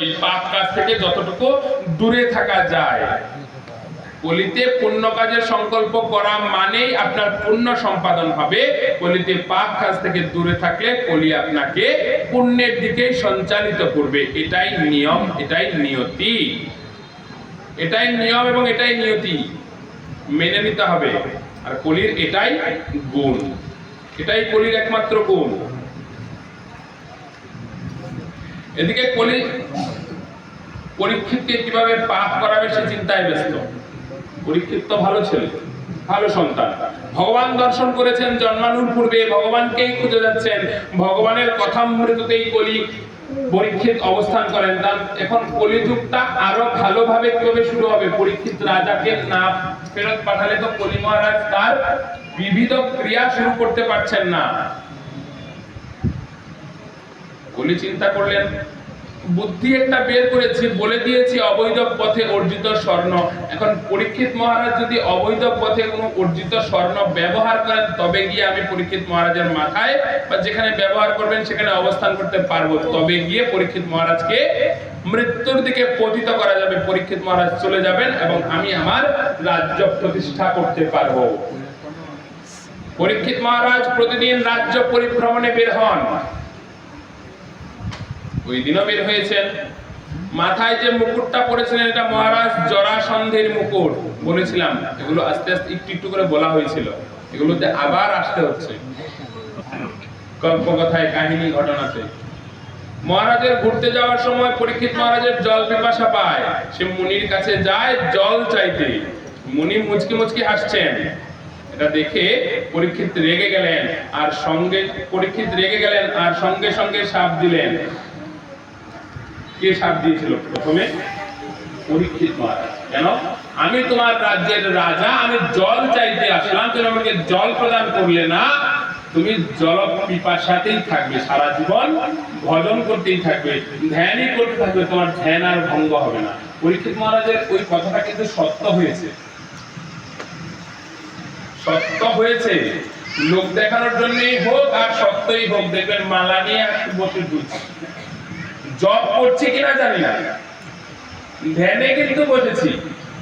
ওই পাপ কাজ থেকে যতটুকু দূরে থাকা যায়। কলিতে পুণ্য কাজের সংকল্প করা মানেই আপনার পুণ্য সম্পাদন হবে। কলিতে পাপ কাজ থেকে দূরে থাকলে কলি আপনাকে পুণ্যের দিকে সঞ্চালিত করবে। এটাই নিয়ম, এটাই নিয়তি। এটাই নিয়ম এবং এটাই নিয়তি। মেনে নিতে হবে। আর কলির এটাই গুণ। এটাই কলির একমাত্র গুণ। এদিকে কলি পরীক্ষিতকে কীভাবে পাপ করাবে সে চিন্তায় ব্যস্ত। পরীক্ষিত তো ভালো ছেলে, ভালো সন্তান। ভগবান দর্শন করেছেন, জন্মানোর পূর্বে ভগবানকেই খুঁজে যাচ্ছেন। ভগবানের কথা মৃততেই কলি পরীক্ষিত অবস্থান করেন। তার এখন কলিযুগটা আরও ভালোভাবে কীভাবে শুরু হবে? পরীক্ষিত রাজাকে না ফেরত পাঠালে তো কলি মহারাজ তার বিবিধ ক্রিয়া শুরু করতে পারছেন না। কলি চিন্তা করলেন বুদ্ধি একটা বের করেছি, বলে দিয়েছি অবৈধ পথে অর্জিত স্বর্ণ। এখন পরীক্ষিত মহারাজ যদি অবৈধ পথে কোনো অর্জিত স্বর্ণ ব্যবহার করেন, তবে গিয়ে আমি পরীক্ষিত মহারাজের মাথায় বা যেখানে ব্যবহার করবেন, সেখানে অবস্থান করতে পারব। তবে গিয়ে পরীক্ষিত মহারাজকে মৃত্যুর দিকে পতিত করা যাবে। পরীক্ষিত মহারাজ চলে যাবেন এবং আমি আমার রাজ্য প্রতিষ্ঠা করতে পারব। পরীক্ষিত মহারাজ প্রতিদিন রাজ্য পরিভ্রমণে বের হন। ওই দিনও বের হয়েছেন। মাথায় যে মুকুটটা পরেছিলেন এটা মহারাজ জরাসন্ধের মুকুট। বলেছিলাম, এগুলো আস্তে আস্তে একটু একটু করে বলা হয়েছিল। এগুলোতে আবার আসতে হচ্ছে। কল্পকথায় কাহিনী ঘটনাতে। মহারাজের ঘুরতে যাওয়ার সময় পরীক্ষিত মহারাজের জল পিপাসা পায়। সে মুনির কাছে যায় জল চাইতে। মুনি মুচকি মুচকি হাসছেন। এটা দেখে পরীক্ষিত রেগে গেলেন, আর সঙ্গে পরীক্ষিত রেগে গেলেন, আর সঙ্গে সঙ্গে সাপ দিলেন। কে সাপ দিয়েছিল? প্রথমে পরীক্ষিত মহারাজ। কেন? আমি তোমার রাজ্যের রাজা, আমি জল চাইতে আসলাম, তুমি আমাকে জল প্রদান করলে না, তুমি জল পিপাসাতেই থাকবে, সারা জীবন ভজন করতেই থাকবে, ধ্যানই করতে থাকবে, তোমার ধ্যান আর ভঙ্গ হবে না। পরীক্ষিত মহারাজের ওই কথাটা কিন্তু সত্য হয়েছে। সত্য হয়েছে। লোক দেখানোর জন্যই হোক আর সত্যই হোক, দেখবেন মালা নিয়ে বসে ঘুরছে জব করছি কিনা জানি না। ধ্যানে কিন্তু বসেছি।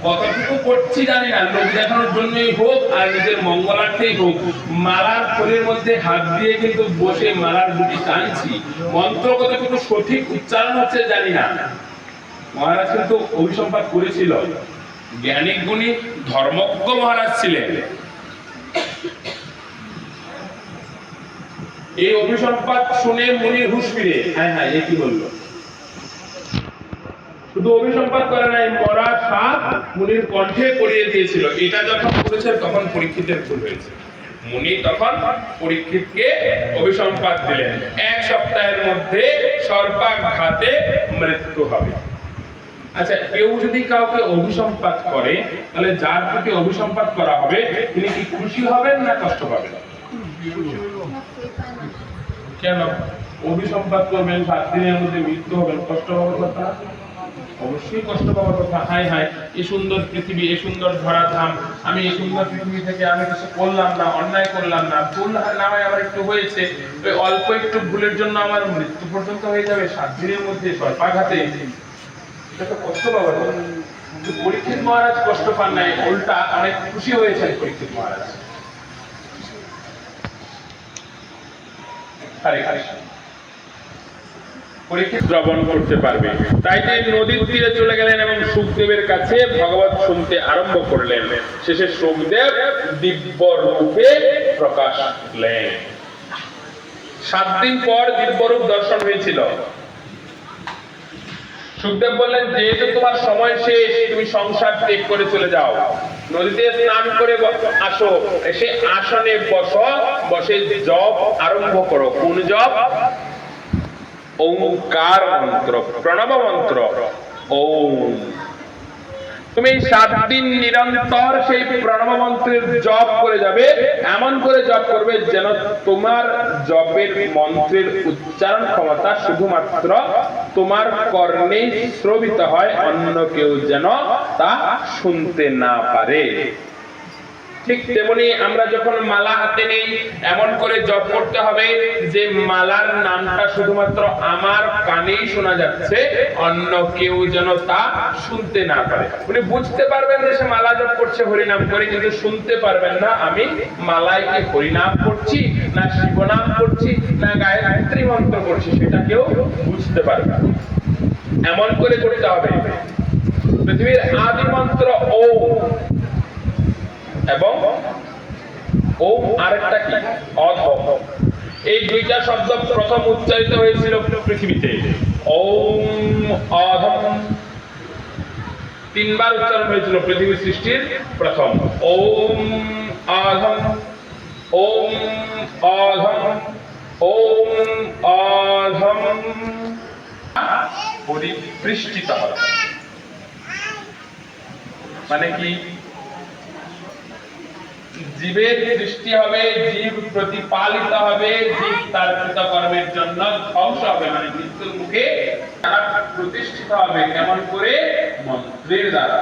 কতটুকু করছি জানি না। লোক দেখানোর জন্যই হোক আর নিজের মঙ্গলার্থেই হোক, মালার ফুলের মধ্যে হাত দিয়ে কিন্তু বসে মালার দুটি টানছি। মন্ত্র কতটুকু সঠিক উচ্চারণ হচ্ছে জানি না। মহারাজ কিন্তু অভিসম্পাদ করেছিল। জ্ঞানিক গুণী, ধর্মজ্ঞ মহারাজ ছিলেন। এই অভিসম্পাদ শুনে মুনির হুশ ফিরে। হ্যাঁ হ্যাঁ এ কি বলল? শুধু অভিসম্পাদ করে নাই, মরা সাপ মুনির কণ্ঠে পড়িয়ে দিয়েছিল। এটা যখন করেছে, তখন পরীক্ষিতের ভুল হয়েছে। মুনি তখন পরীক্ষিতকে অভিসম্পাদ দিলেন। এক সপ্তাহের মধ্যে সর্বাঘাতে মৃত্যু হবে। আচ্ছা কেউ যদি কাউকে অভিসম্পাদ করে, তাহলে যার প্রতি অভিসম্পাদ করা হবে, তিনি কি খুশি হবেন না কষ্ট পাবেন? কেন? অভিসম্পাদ করবেন, সাত দিনের মধ্যে মৃত্যু হবেন কষ্ট হওয়ার কথা অবশ্যই কষ্ট পাওয়ার কথা। হাই হাই এই সুন্দর পৃথিবী, এই সুন্দর ধরা ধাম। আমি এই সুন্দর পৃথিবী থেকে আমি কিছু করলাম না, অন্যায় করলাম না। ভুল নামায় আমার একটু হয়েছে। ওই অল্প একটু ভুলের জন্য আমার মৃত্যু পর্যন্ত হয়ে যাবে সাত দিনের মধ্যে সর্পাঘাতে এটা তো কষ্ট পাওয়ার কিন্তু পরীক্ষিত মহারাজ কষ্ট পান নাই, উল্টা অনেক খুশি হয়েছেন পরীক্ষিত মহারাজ। হরে পরীক্ষিত শ্রবণ করতে পারবে। তাই তাই নদীর তীরে চলে গেলেন এবং সুখদেবের কাছে ভগবত শুনতে আরম্ভ করলেন। শেষে সুখদেব দিব্য রূপে প্রকাশ পেলেন সাত দিন পর দর্শন হয়েছিল। সুখদেব বললেন, যেহেতু তোমার সময় শেষ, তুমি সংসার ত্যাগ করে চলে যাও। নদীতে স্নান করে আসো। এসে আসনে বসো, বসে জপ আরম্ভ করো। কোন জপ? ওঙ্কার মন্ত্র প্রণব মন্ত্র ওম। তুমি সাত দিন নিরন্তর সেই প্রণব মন্ত্রের জপ করে যাবে, এমন করে জপ করবে যেন তোমার জপের মন্ত্রের উচ্চারণ ক্ষমতা শুধুমাত্র তোমার কর্ণে শ্রবিত হয়, অন্য কেউ যেন তা শুনতে না পারে। ঠিক তেমনি আমরা যখন মালা হাতে নেই, এমন করে জপ করতে হবে যে মালার নামটা শুধুমাত্র আমার কানেই শোনা যাচ্ছে, অন্য কেউ যেন তা শুনতে না পারে। উনি বুঝতে পারবেন যে সে মালা জপ করছে, হরিনাম করে, কিন্তু শুনতে পারবেন না, আমি মালায় কি হরিনাম করছি, না শিবনাম করছি, না গায়ত্রী মন্ত্র করছি, সেটা কেউ বুঝতে পারবে না। এমন করে করতে হবে। পৃথিবীর আদি মন্ত্র ওম। এবং ওম আরেকটা কি? অধম। এই দুইটা শব্দ প্রথম উচ্চারিত হয়েছিল পৃথিবীতে। ওম অধম। তিনবার উচ্চারণ হয়েছিল পৃথিবী সৃষ্টির প্রথম। ওম অধম। ওম অধম। ওম অধম। পরিপৃষ্টিত হবে মানে কি? জীবের সৃষ্টি হবে, জীব প্রতিপালিত হবে, জীব তার কৃতকর্মের জন্য ধ্বংস হবে মানে মৃত্যুর মুখে তারা প্রতিষ্ঠিত হবে কেমন করে? মন্ত্রের দ্বারা।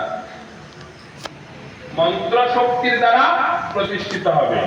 মন্ত্র শক্তির দ্বারা প্রতিষ্ঠিত হবে।